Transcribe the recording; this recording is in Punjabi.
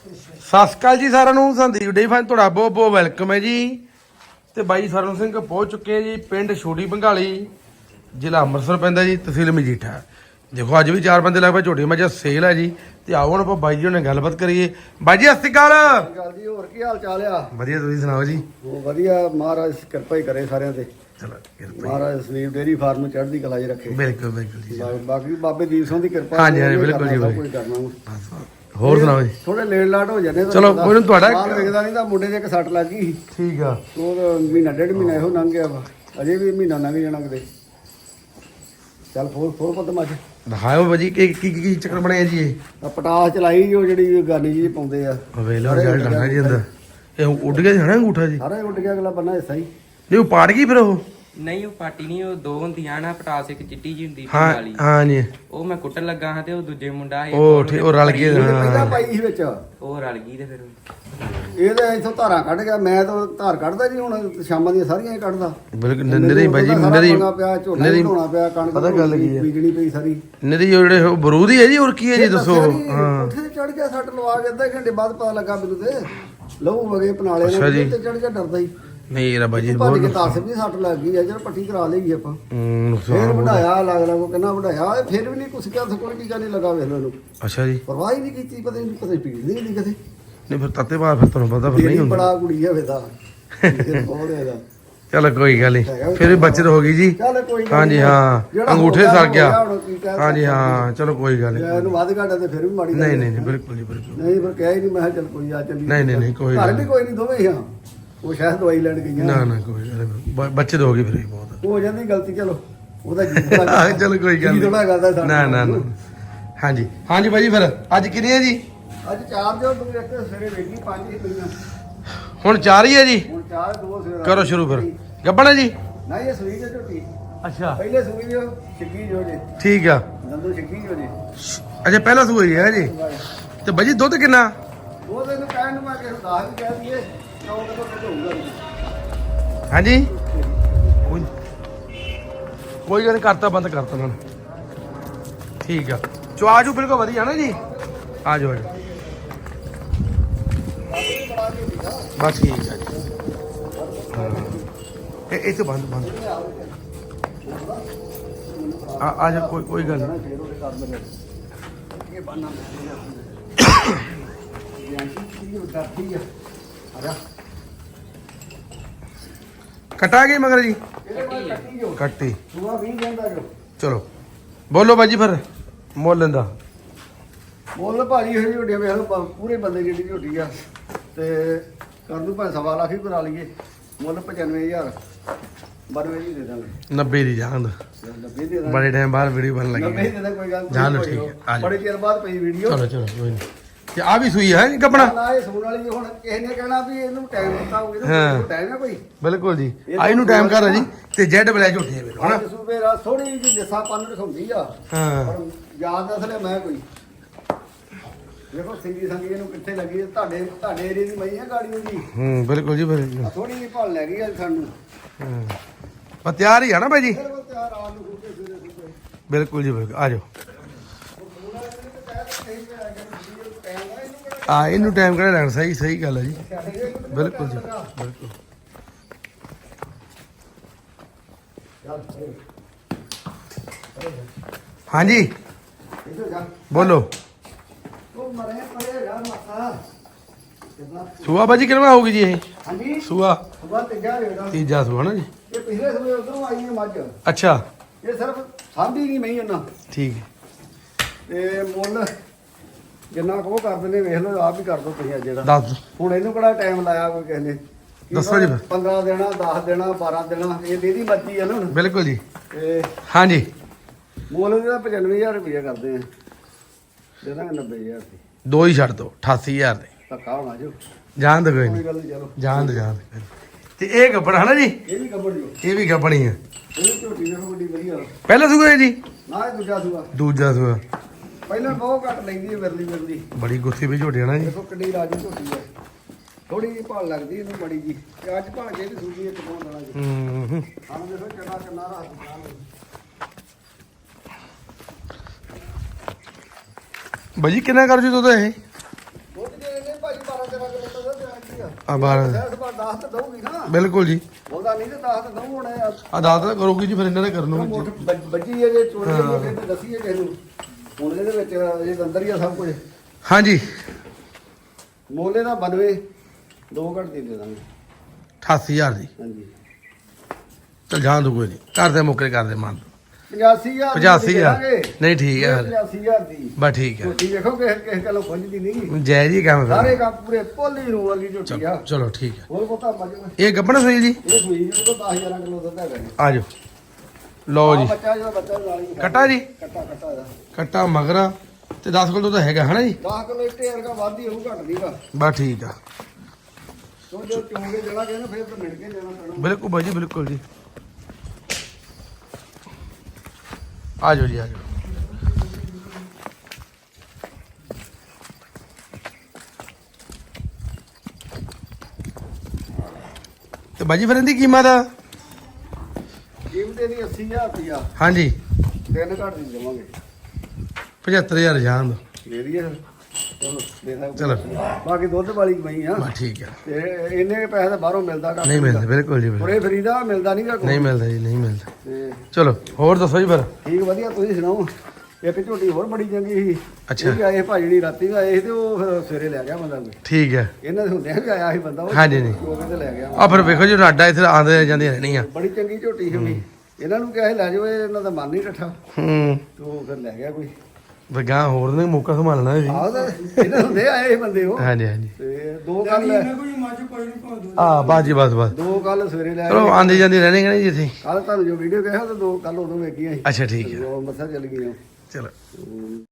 ਸਤਿ ਸ਼੍ਰੀ ਅਕਾਲ ਜੀ ਸਾਰਿਆਂ ਨੂੰ ਸੰਦੀਪ ਡੇ ਤੁਹਾਡਾ ਬਹੁਤ ਬਹੁਤ ਵੈਲਕਮ ਹੈ ਜੀ। ਤੇ ਬਾਈ ਸਰਨ ਸਿੰਘ ਪਹੁੰਚ ਚੁੱਕੇ ਆ ਜੀ ਪਿੰਡ ਛੋਟੀ ਬੰਗਾਲੀ ਜ਼ਿਲ੍ਹਾ ਅੰਮ੍ਰਿਤਸਰ ਪੈਂਦਾ ਜੀ ਤਹਿਸੀਲ ਮਜੀਠਾ। ਦੇਖੋ ਅੱਜ ਵੀ ਚਾਰ ਬੰਦੇ ਲੱਗ ਪਏ ਝੋਟੀ ਮੱਝਾਂ ਸੇਲ ਹੈ ਜੀ ਤੇ ਆਓ ਹੁਣ ਆਪਾਂ ਬਾਈ ਜੀ ਨਾਲ ਗੱਲਬਾਤ ਕਰੀਏ। ਬਾਈ ਜੀ ਸਤਿ ਸ਼੍ਰੀ ਅਕਾਲ। ਗੱਲ ਜੀ ਹੋਰ ਕੀ ਹਾਲ ਚਾਲ ਆ ਵਧੀਆ ਤੁਸੀਂ ਸੁਣਾਓ ਜੀ? ਉਹ ਵਧੀਆ ਮਹਾਰਾਜ ਕਿਰਪਾ ਹੀ ਕਰੇ ਸਾਰਿਆਂ ਤੇ ਚਲੋ ਕਿਰਪਾ ਮਹਾਰਾਜ ਸਲੀਪ ਡੇਰੀ ਫਾਰਮ ਨੂੰ ਚੜ੍ਹਦੀ ਕਲਾ 'ਚ ਰੱਖੇ ਬਿਲਕੁਲ ਬਿਲਕੁਲ ਜੀ। ਬਾ- ਬਾਕੀ ਬਾਬੇ ਦੀਪ ਸਿੰਘ ਦੀ ਕਿਰਪਾ ਹਾਂਜੀ, ਹਾਂਜੀ, ਬਿਲਕੁਲ ਜੀ। ਕੁਝ ਕਰਨਾ। ਵਾ। ਬਸ, ਬਸ। ਹੋਰ ਸੁਣਾਓ ਜੀ। ਥੋੜੇ ਲੇਟ ਲਾਟ ਹੋ ਜਾਂਦੇ ਚਲੋ, ਕੋਈ ਨੀ, ਤੁਹਾਡਾ- ਮਾਲ ਵਿਕਦਾ ਨਹੀਂ ਤਾਂ ਮੁੰਡੇ ਦੇ ਇੱਕ ਸੱਟ ਲੱਗ ਗਈ ਠੀਕ ਆ। ਉਹ ਤਾਂ ਮਹੀਨਾ ਡੇਢ ਮਹੀਨਾ ਇਹੋ ਲੰਘ ਗਿਆ ਵਾ। ਅਜੇ ਵੀ ਮਹੀਨਾ ਲੰਘ ਜਾਣਾ ਕਿਤੇ। ਚੱਲ ਫੋਰ ਫੋਰ ਪੱਤ ਮੱਝ ਦਿਖਾਓ ਬਾਜੀ ਕੀ ਕੀ ਕੀ ਚੱਕਰ ਬਣਿਆ ਜੀ ਇਹ? ਆ ਪਟਾਸ ਚਲਾਈ ਉਹ ਜਿਹੜੀ ਗਾਨੀ ਜੀ ਪਾਉਂਦੇ ਆ। ਵੇਲੋ ਰਿਜ਼ਲਟ ਆਣਾ ਜੀ ਅੰਦਰ ਇਹ ਉੱਡ ਗਿਆ ਜਾਣਾ ਅੰਗੂਠਾ ਜੀ? ਸਾਰਾ ਹੀ ਉੱਡ ਗਿਆ ਅਗਲਾ ਬੰਨਾ ਹਿੱਸਾ ਹੀ। ਨਹੀਂ ਉਹ ਪਾੜ ਗਈ ਫਿਰ ਉਹ? ਨਹੀਂ ਉਹ ਪਾਟੀ ਨਹੀਂ ਉਹ ਦੋ ਹੁੰਦੀਆਂ ਨਾ ਪਟਾਸ ਇੱਕ ਚਿੱਟੀ ਜੀ ਹੁੰਦੀ ਹਾਂ ਵਾਲੀ ਹਾਂ। ਜੀ। ਉਹ ਮੈਂ ਕੁੱਟਣ ਲੱਗਾ ਹਾਂ ਤੇ ਉਹ ਦੂਜੇ ਮੁੰਡਾ ਸੀ ਉਹ ਠੀਕ ਉਹ ਰਲ ਗਏ ਪਹਿਲਾਂ ਹਾਂ ਪਾਈ ਸੀ ਵਿੱਚ। ਉਹ ਰਲ ਗਈ ਤੇ ਫਿਰ। ਇਹ ਤਾਂ ਇਥੋਂ ਧਾਰਾਂ ਕੱਢ ਗਿਆ ਮੈਂ ਤਾਂ ਧਾਰ ਕੱਢਦਾ ਜੀ ਹੁਣ ਸ਼ਾਮਾਂ ਦੀਆਂ ਸਾਰੀਆਂ ਹੀ ਕੱਢਦਾ। ਬਿਲਕੁਲ ਨਰੀ ਬਾਜੀ ਉਹਦਾ ਸਾਰਾ ਨਰੀ ਪੰਗਾ ਪਿਆ ਝੋਨਾ ਨਰੀ ਧੋਣਾ ਪਿਆ ਕਣਕ ਪਤਾ ਗੱਲ ਕੀ ਹੈ? ਬੀਜਣੀ ਪਈ ਸਾਰੀ। ਨਰੀ ਉਹ ਜਿਹੜੇ ਉਹ ਬਰੂਦ ਹੀ ਹੈ ਜੀ ਹੋਰ ਕੀ ਹੈ ਜੀ ਦੱਸੋ ਨੀ, ਹਾਂ। ਉੱਥੇ ਚੜ ਗਿਆ ਸੱਟ ਲਵਾ ਕੇ ਅੱਧਾ ਘੰਟੇ ਬਾਅਦ ਪਤਾ ਲੱਗਾ ਮੈਨੂੰ ਤੇ। ਲਹੂ ਵਗੇ ਪਨਾਲੇ ਅੱਛਾ ਜੀ। ਨੇ ਤੇ ਚੜ ਗਿਆ ਡਰਦਾ ਹੀ। ਨਹੀਂ ਰਾ ਬਾਜੀ ਭੱਜ ਕੇ ਬਹੁਤ ਵੀ ਸੱਟ ਲੱਗ ਗਈ ਆ ਜਦ ਪੱਟੀ ਕਰਾ ਲਈ ਆਪਾਂ। ਹੂੰ, ਫੇਰ ਬਹੁਤ। ਵਢਾਇਆ ਲੱਗ ਲੱਗ ਕਿੰਨਾ ਵਢਾਇਆ ਇਹ ਫੇਰ ਵੀ ਨਹੀਂ ਕੁਛ ਕਿਹਾ ਕੋਈ ਟੀਕਾ ਨਹੀਂ ਲੱਗਾ ਵੇਖ ਲੋ ਇਹਨੂੰ ਅੱਛਾ ਜੀ। ਪਰਵਾਹ ਹੀ ਨਹੀਂ ਕੀਤੀ ਪਤਾ ਨਹੀਂ ਪਤਾ ਪੀੜ ਨਹੀਂ ਗਈ ਕਦੇ ਨਹੀਂ ਫਿਰ ਤੱਤੇ ਬਾਅਦ ਫਿਰ ਤੁਹਾਨੂੰ ਪਤਾ ਫਿਰ ਨਹੀਂ ਹੁੰਦਾ। ਬੜਾ ਕੁੜੀ ਆ ਵੇਦਾ ਬਹੁਤ ਇਹਦਾ ਚਲੋ ਕੋਈ ਗੱਲ ਨਹੀਂ। ਫਿਰ ਵੀ ਬਚਤ ਹੋ ਗਈ ਜੀ। ਚੱਲ ਕੋਈ ਗੱਲ ਹਾਂਜੀ। ਹਾਂ। ਜਿਹੜਾ ਅੰਗੂਠੇ ਹੋ ਗਿਆ, ਸਰ ਹੋ ਗਿਆ। ਗਿਆ, ਹੁਣ ਕੀ ਕਹਿ ਹਾਂਜੀ ਸਕਦੇ। ਹਾਂ ਚਲੋ ਕੋਈ ਗੱਲ ਜੇ ਨਹੀਂ ਇਹਨੂੰ ਵੱਧ ਘਾਟਾ ਤੇ ਫਿਰ ਵੀ ਮਾੜੀ ਗੱਲ ਨਹੀਂ ਹੈ। ਨਹੀਂ ਨਹੀਂ, ਬਿਲਕੁਲ ਜੀ ਬਿਲਕੁਲ। ਨਹੀਂ ਫਿਰ ਕਿਹਾ ਹੀ ਨਹੀਂ ਮੈਂ ਕਿਹਾ ਚੱਲ ਕੋਈ ਆ ਚੱਲੀ ਨਹੀਂ, ਨਹੀਂ, ਨਹੀਂ, ਕੋਈ ਘਰ ਗੱਲ ਵੀ ਕੋਈ ਨਹੀਂ ਦੋਵੇਂ ਹੀ ਹਾਂ ਉਹ ਸ਼ਾਇਦ ਦਵਾਈ ਲੈਣ ਗਈਆਂ। ਨਾ ਨਾ ਕੋਈ ਗੱਲ ਨਹੀਂ। ਬ- ਬਚਤ ਹੋ ਗਈ ਫਿਰ ਵੀ ਬਹੁਤ ਹੋ ਜਾਂਦੀ ਗਲਤੀ ਚਲੋ। ਉਹਦਾ ਆਹ, ਚਲੋ ਕੋਈ ਗੱਲ ਥੋੜਾ ਕਰਦਾ ਨਹੀਂ ਨਾ ਨਾ ਨਾ। ਹਾਂਜੀ। ਹਾਂਜੀ ਬਾਜੀ ਫਿਰ ਅੱਜ ਕਿੰਨੀ ਹੈ ਜੀ? ਅੱਜ ਚਾਰ ਜੋ ਤੂੰ ਇੱਕ ਸਵੇਰੇ ਵੇਖੀ ਪੰਜ ਹੀ ਪਈਆਂ। ਹੁਣ ਚਾਰ ਹੀ ਹੈ ਜੀ? ਹੁਣ ਚਾਰ ਦੋ ਸਵੇਰੇ ਕਰੋ ਸ਼ੁਰੂ ਫਿਰ। ਗੱਬਣ ਹੈ ਜੀ? ਨਾ ਇਹ ਸੂਈ ਜੇ ਝੋਟੀ। ਅੱਛਾ। ਪਹਿਲੇ ਸੂਈ ਜੋ ਛਿੱਕੀ ਜੋ ਜੇ। ਠੀਕ ਆ। ਨੰਦੂ ਛਿੱਕੀ ਜੋ ਜੇ। ਅੱਛਾ ਪਹਿਲਾ ਸੂਆ ਹੀ ਜੀ? ਤੇ ਬਾਜੀ ਦੁੱਧ ਕਿੰਨਾ? ਉਹ ਤੈਨੂੰ ਕਹਿਣ ਨੂੰ ਮੈਂ ਕਿ ਦੱਸ ਵੀ ਕਹਿ ਦਈਏ ਨੌ। ਹਾਂਜੀ? ਕੋਈ ਕੋਈ ਗੱਲ ਨੀ, ਕਰਤਾ ਬੰਦ ਕਰਤਾ ਉਹਨਾਂ ਨੇ। ਠੀਕ ਆ। ਚੁਆਜੂ ਬਿਲਕੁਲ ਵਧੀਆ ਨਾ ਜੀ। ਆ ਜਾਓ ਆ ਜਾਓ। ਬਸ ਠੀਕ ਆ ਜੀ। ਹਾਂ। ਇਹ ਇਹ ਤੋਂ ਬੰਦ ਬੰਦ। ਆ ਆ ਜਾ ਕੋਈ ਕੋਈ ਗੱਲ ਨਹੀਂ ਫੇਰ ਉਹਦੇ ਕਰ ਲਗੇ ਇਹ ਬਾਨਾ ਮੈਂ ਇਹ ਡਰਦੀ ਆ ਆ ਜਾ ਕਟਾ ਗਈ ਮਗਰ ਜੀ? ਕੱਟੀ। ਜੋ ਚਲੋ। ਬੋਲੋ ਬਾਜੀ ਫਿਰ ਮੁੱਲ ਲੈਂਦਾ ਮੁੱਲ ਭਾਜੀ ਹੋਈ ਝੋਟੀਆਂ ਵੇਖ ਲਓ ਪੂਰੇ ਬੰਦੇ ਜਿਹੜੀ ਝੋਟੀ ਆ ਤੇ ਕਰ ਦੂ ਭਾਵੇਂ ਸਵਾ ਲੱਖ ਹੀ ਕਰਾ ਲਈਏ। ਮੁੱਲ 95000 92 ਹੀ ਦੇ ਦਾਂਗੇ। 90 ਦੀ ਜਾਨ। 90 ਦੇ ਦਾਂਗੇ। ਬੜੇ ਟਾਈਮ ਬਾਅਦ ਵੀਡੀਓ ਬਣ 90 ਲੱਗੀ ਦੇ ਦਾਂ ਕੋਈ ਗੱਲ ਕੋਈ ਠੀਕ ਹੈ। ਬੜੇ ਚਿਰ ਬਾਅਦ ਪਈ ਵੀਡੀਓ ਚਲੋ ਚਲੋ ਕੋਈ ਨਹੀਂ। ਤੇ ਆ ਵੀ ਸੂਈ ਹੈ ਜੀ ਕੱਪੜਾ? ਨਾ ਇਹ ਸੂਣ ਵਾਲੀ ਹੁਣ ਕਿਸੇ ਨੇ ਕਹਿਣਾ ਵੀ ਇਹਨੂੰ ਟਾਈਮ ਦਿੱਤਾ ਹੋਊਗਾ ਹਾਂ। ਇਹਨੂੰ ਟਾਈਮ ਹੈ ਕੋਈ। ਬਿਲਕੁਲ ਜੀ। ਆਈ ਨੂੰ ਟਾਈਮ ਕਰ ਆ ਜੀ ਤੇ ਜੈਡ ਬਲੈਕ ਝੋਟੀਆਂ ਵੀਰੋ ਹਨਾ? ਅੱਜ ਸੂਬੇ ਰਾ ਥੋੜੀ ਜਿਹੀ ਲਿਸਾ ਪੰਨ ਰਖਾਉਂਦੀ ਆ। ਹਾਂ। ਪਰ ਯਾਦ ਅਸਲੇ ਮੈਂ ਕੋਈ। ਦੇਖੋ ਸਿੰਗੀ ਸੰਗੀ ਇਹਨੂੰ ਕਿੱਥੇ ਲੱਗੀ ਹੈ? ਤੁਹਾਡੇ ਤੁਹਾਡੇ ਏਰੀਏ ਦੀ ਮਈ ਹੈ ਗਾੜੀ ਦੀ ਹੂੰ ਬਿਲਕੁਲ ਜੀ ਬਿਲਕੁਲ ਥੋੜੀ ਜਿਹੀ ਭਾਲ ਲੈ ਗਈ ਅੱਜ ਸਾਨੂੰ। ਹਾਂ। ਪਰ ਤਿਆਰ ਹੀ ਆ ਨਾ ਬਾਈ ਜੀ? ਫਿਰ ਉਹ ਤਿਆਰ ਆ ਨੂੰ ਕੇ ਸਵੇਰੇ ਸਵੇਰੇ ਬਿਲਕੁਲ ਜੀ ਬਿਲਕੁਲ। ਆ ਜਾਓ ਉਹਨਾਂ ਨੇ ਤਾਂ ਕਹਿ ਦਿੱਤਾ ਸੀ ਕਿ ਅਗਰ ਵੀਡੀਓ ਟਾਈਮ ਆ ਇਹਨੂੰ ਟਾਈਮ ਕਿਹੜਾ ਲੈਣਾ? ਸਹੀ ਸਹੀ ਗੱਲ ਹੈ ਜੀ। ਬਿਲਕੁਲ ਜੀ ਬਿਲਕੁਲ। ਹਾਂਜੀ। ਬੋਲੋ। ਸੂਆ ਬਾਜੀ ਕਿੰਨਾ ਹੋਊਗੀ ਜੀ ਇਹ? ਹਾਂਜੀ। ਸੂਆ। ਸੁਬਾ ਤੇ ਜਾ ਰਿਹਾ ਤੀਜਾ ਸੂਆ ਨਾ ਜੀ। ਇਹ ਪਿਛਲੇ ਸਮੇਂ ਉਧਰੋਂ ਆਈ ਹੈ ਮੱਝ। ਅੱਛਾ। ਇਹ ਸਿਰਫ ਸਾਂਭੀ ਨਹੀਂ ਮਈ ਉਹਨਾਂ। ਠੀਕ। ਤੇ ਮੁੱਲ ਜਿੰਨਾ ਕੁ ਕਰਦੇ ਨੇ ਵੇਖ ਲਓ ਆਪ ਹੀ ਕਰ ਦੋ ਤੁਸੀਂ ਅੱਜ ਜਿਹੜਾ। ਦੱਸ ਦਿਓ। ਹੁਣ ਇਹਨੂੰ ਕਿਹੜਾ ਟਾਈਮ ਲਾਇਆ ਕੋਈ ਕਿਸੇ ਨੇ? ਕੀ ਦੱਸੋ ਜੀ ਫਿਰ। 15 ਦੇਣਾ 10 ਦੇਣਾ 12 ਦੇਣਾ ਇਹ ਦੀਦੀ ਮਰਜ਼ੀ ਆ ਨਾ ਹੁਣ। ਬਿਲਕੁਲ ਜੀ। ਤੇ ਹਾਂਜੀ। ਮੁੱਲ ਇਹਦਾ 95000 ਰੁਪਏ ਕਰਦੇ ਆ। ਦੇ ਦਾਂਗੇ 90000 ਦੀ। ਦੋ ਹੀ ਛੱਡ ਦਿਓ 88000 ਦੇ। ਧੱਕਾ ਹੋਣਾ ਜੋ। ਜਾਣ ਦੋ ਕੋਈ ਕੋਈ ਨਹੀਂ। ਗੱਲ ਨਹੀਂ ਚਲੋ। ਜਾਣ ਦੋ ਜਾਣ ਦਿਓ। ਤੇ ਇਹ ਗੱਬੜ ਹੈ ਨਾ ਜੀ? ਇਹ ਵੀ ਕੱਪੜ ਜੋ ਇਹ ਵੀ ਗੱਬਣੀ ਹੈ ਇਹ ਝੋਟੀ ਨੇ ਵੱਡੀ ਵਧੀਆ। ਪਹਿਲਾ ਸੂਆ ਹੈ ਜੀ? ਨਾ ਇਹ ਦੂਜਾ ਸੂਆ। ਦੂਜਾ ਸੂਆ। ਪਹਿਲਾਂ ਬਹੁਤ ਘੱਟ ਲੈਂਦੀ ਹੈ ਵਿਰਲੀ ਵਿਰਲੀ। ਬੜੀ ਗੁੱਥੀ ਵੀ ਝੋਟੀ ਹੈ ਨਾ ਜੀ। ਦੇਖੋ ਕਿੱਡੀ ਰਾਜੀ ਝੋਟੀ ਹੈ। ਥੋੜੀ ਜਿਹੀ ਭਾਲ ਲੱਗਦੀ ਇਹਨੂੰ ਬੜੀ ਜੀ। ਤੇ ਅੱਜ ਭਾਲ ਕੇ ਵੀ ਸੂਜੀ ਇੱਕ ਪਾਉਣ ਵਾਲਾ ਜੀ। ਹੂੰ। ਹੂੰ। ਸਾਨੂੰ ਦੇਖੋ ਕਿੰਨਾ ਕਿੰਨਾ ਰਾਤ ਬਾਜੀ ਕਿੰਨਾ ਕਰ ਜੀ ਦੁੱਧ ਇਹ? ਦੁੱਧ ਦੇ ਇਹਨੇ ਭਾਜੀ 12 13 ਕਿਲੋ ਤੇ ਆ। ਆ ਬਾਹਰ ਬਾਰ 10 ਤਾਂ ਦਊਗੀ ਨਾ। ਬਿਲਕੁਲ ਜੀ। ਉਹਦਾ ਨਹੀਂ ਤੇ 10 ਤਾਂ ਦਊ ਹੋਣਾ ਆ। ਆ ਦਾਤ ਕਰੋਗੀ ਜੀ ਫਿਰ ਇਹਨਾਂ ਨੇ ਕਰਨੂ ਮੁੱਠ ਵੱਜ- ਵੱਜੀ ਹੈ ਜੇ ਚੋਰੀ ਹੈ। ਤੇ ਦੱਸੀਏ ਕਿਸ ਨੂੰ। ਹੁਣ ਇਹਦੇ ਵਿੱਚ ਇਹ ਅੰਦਰ ਹੀ ਆ ਸਭ ਕੁਝ? ਹਾਂਜੀ। ਮੋਲੇ ਦਾ 92 ਦੋ ਘੱਟ ਦੇ ਦੇ ਦਾਂਗੇ। 88000 ਦੀ। ਹਾਂਜੀ। ਚਲ ਜਾਣ ਦੋ ਕੋਈ ਨਹੀਂ ਕਰਦੇ ਮੁੱਕਰੇ ਕਰਦੇ ਮੰਨ। 85000 85000 ਨਹੀਂ ਠੀਕ ਹੈ। ਫਿਰ 85000 ਦੀ। ਬਸ ਠੀਕ ਹੈ। ਝੋਟੀ ਵੇਖੋ ਕਿਸੇ ਕਿਸੇ ਗੱਲੋਂ ਖੁੰਝਦੀ ਨਹੀਂ ਜੈ ਜੀ ਕੰਮ ਸਾਰੇ ਕੰਮ ਪੂਰੇ ਪੋਲੀ ਨੂੰ ਵਰਗੀ ਝੋਟੀ ਆ। ਚਲੋ ਠੀਕ ਹੈ। ਹੋਰ ਪਤਾ ਮੱਝ ਇਹ ਗੱਬਣ ਸਹੀ ਜੀ? ਇਹ ਸੂਈ ਜਿਹਦੇ ਕੋਲ 10000 ਕਿਲੋ ਦੁੱਧ ਹੈਗਾ ਜੀ। ਆ ਜਾਓ। ਲਓ ਜੀ। ਬੱਚਾ ਜਿਹੜਾ ਬੱਚਾ ਨਾਲ ਹੀ ਕੱਟਾ ਜੀ? ਕੱਟਾ ਕੱਟਾ ਦਾ ਕੱਟਾ ਮਗਰਾ। ਤੇ 10 ਕਿਲੋ ਤਾਂ ਹੈਗਾ ਹਨਾ ਜੀ? 10 ਕਿਲੋ ਇੱਟੇ ਵਰਗਾ ਵਾਧੀ ਹੋਊ ਘੱਟ ਨਹੀਂਗਾ ਬਸ ਠੀਕ ਆ। ਤੋ ਜੋ ਚੋਂਗੇ ਜਿਹੜਾ ਕਹਿੰਦਾ ਫਿਰ ਤਾਂ ਮਿਲ ਕੇ ਜਾਣਾ ਪੈਣਾ। ਬਿਲਕੁਲ ਬਾਈ ਜੀ ਬਿਲਕੁਲ ਜੀ। ਆ ਜਾਓ ਜੀ ਆ ਜਾਓ। ਤੇ ਬਾਜੀ ਫਿਰ ਇਹਦੀ ਕੀਮਤ? ਕੀਮਤ ਇਹਦੀ 80000 ਰੁਪਇਆ ਹਾਂਜੀ। ਤਿੰਨ ਘੱਟ ਦੀ ਦੇਵਾਂਗੇ। 75000 ਜਾਣ ਦੋ। ਦੇ ਦਈਏ। ਫਿਰ। ਚਲੋ ਦੇ ਦਾਂਗੇ। ਚਲੋ। ਬਾਕੀ ਦੁੱਧ ਵਾਲੀ ਗਈ ਆ। ਬਸ ਠੀਕ ਆ। ਤੇ ਇੰਨੇ ਪੈਸੇ ਤਾਂ ਬਾਹਰੋਂ ਮਿਲਦਾ ਘੱਟ ਨਹੀਂ ਮਿਲਦੇ ਬਿਲਕੁਲ ਜੀ ਬਿਲਕੁਲ। ਪੁਰੇ ਫਰੀਦਾ ਮਿਲਦਾ ਨਹੀਂਗਾ ਨਹੀਂ ਮਿਲਦਾ ਜੀ ਨਹੀਂ ਮਿਲਦਾ। ਤੇ ਚਲੋ ਹੋਰ ਦੱਸੋ ਜੀ ਫਿਰ? ਠੀਕ ਵਧੀਆ ਤੁਸੀਂ ਸੁਣਾਓ? ਇੱਕ ਝੋਟੀ ਹੋਰ ਬੜੀ ਚੰਗੀ ਸੀ। ਅੱਛਾ। ਇਹ ਵੀ ਆਏ ਭਾਜੀ ਨਹੀਂ ਰਾਤੀ ਵੀ ਆਏ ਸੀ ਤੇ ਉਹ ਫਿਰ ਸਵੇਰੇ ਲੈ ਗਿਆ ਬੰਦਾ ਕੋਈ। ਠੀਕ ਹੈ ਇਹਨਾਂ ਦੇ ਹੁੰਦਿਆਂ ਵੀ ਆਇਆ ਸੀ ਬੰਦਾ ਉਹ ਹਾਂਜੀ, ਨਹੀਂ। ਉਹ ਕਹਿੰਦੇ ਲੈ ਗਿਆ। ਆ ਫਿਰ ਵੇਖੋ ਜੀ ਰਾਡਾ ਇੱਥੇ ਆਉਂਦੇ ਜਾਂਦੀਆਂ ਰਹਿਣੀਆਂ ਬੜੀ ਚੰਗੀ ਝੋਟੀ ਸੀ ਵੀ ਇਹਨਾਂ ਨੂੰ ਕਿਹਾ ਸੀ ਲੈ ਜਾਓ ਇਹ ਇਹਨਾਂ ਦਾ ਮਨ ਨਹੀਂ ਰੱਠਾ ਹੂੰ। ਤੇ ਉਹ ਫਿਰ ਲੈ ਗਿਆ ਕੋਈ। ਵਗਾ ਹੋਰ ਨੇ ਮੌਕਾ ਸੰਭਾਲਣਾ ਜੀ। ਆਹ ਤਾਂ ਇਹਨਾਂ ਹੁੰਦੇ ਆਏ ਸੀ ਬੰਦੇ ਉਹ। ਹਾਂਜੀ ਹਾਂਜੀ। ਤੇ ਦੋ ਕੱਲ ਆ ਬਾਸ ਜੀ ਬਸ ਬਸ। ਦੋ ਕੱਲ ਸਵੇਰੇ ਲੈ ਚਲੋ ਆਂਦੀ ਜਾਂਦੀ ਰਹਿਣੀ ਕਿ ਨਹੀਂ ਜੀ ਇੱਥੇ? ਕੱਲ ਤੁਹਾਨੂੰ ਜੋ ਵੀਡੀਓ ਕਿਹਾ ਤਾਂ ਦੋ ਕੱਲ ਉਦੋਂ ਵੇਖੀਆਂ ਸੀ। ਅੱਛਾ ਠੀਕ ਹੈ। ਉਹ ਮੱਥਾ ਚੱਲ ਗਈਆਂ। ਚਲੋ।